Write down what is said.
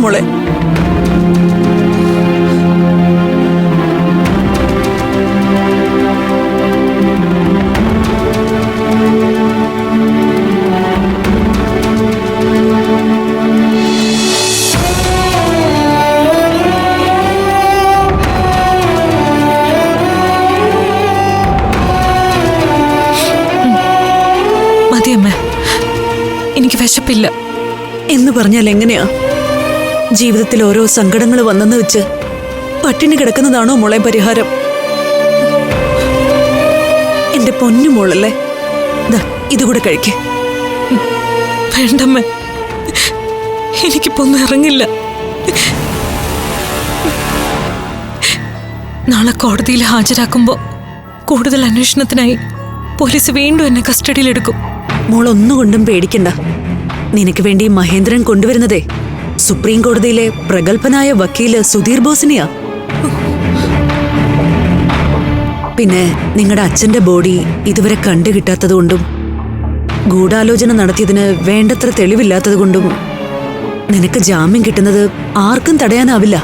മോളെ. വിശപ്പില്ല. എന്ന് പറഞ്ഞാൽ എങ്ങനെയാ? ജീവിതത്തിൽ ഓരോ സങ്കടങ്ങൾ വന്നെന്ന് വെച്ച് പട്ടിണി കിടക്കുന്നതാണോ മോളെ പരിഹാരം? എന്റെ പൊന്നു മോളല്ലേ? ഇതുകൂടെ കഴിക്കേ. വേണ്ടമ്മ എനിക്കിപ്പോ ഒന്നും ഇറങ്ങില്ല. നാളെ കോടതിയിൽ ഹാജരാക്കുമ്പോ കൂടുതൽ അന്വേഷണത്തിനായി പോലീസ് വീണ്ടും എന്നെ കസ്റ്റഡിയിലെടുക്കും. മോൾ ഒന്നുകൊണ്ടും പേടിക്കണ്ട. നിനക്ക് വേണ്ടി മഹേന്ദ്രൻ കൊണ്ടുവരുന്നതേ സുപ്രീം കോടതിയിലെ പ്രഗത്ഭനായ വക്കീൽ സുധീർ ബോസിനെയാ. പിന്നെ നിങ്ങളുടെ അച്ഛന്റെ ബോഡി ഇതുവരെ കണ്ടു കിട്ടാത്തതുകൊണ്ടും ഗൂഢാലോചന നടത്തിയതിന് വേണ്ടത്ര തെളിവില്ലാത്തതുകൊണ്ടും നിനക്ക് ജാമ്യം കിട്ടുന്നത് ആർക്കും തടയാനാവില്ല.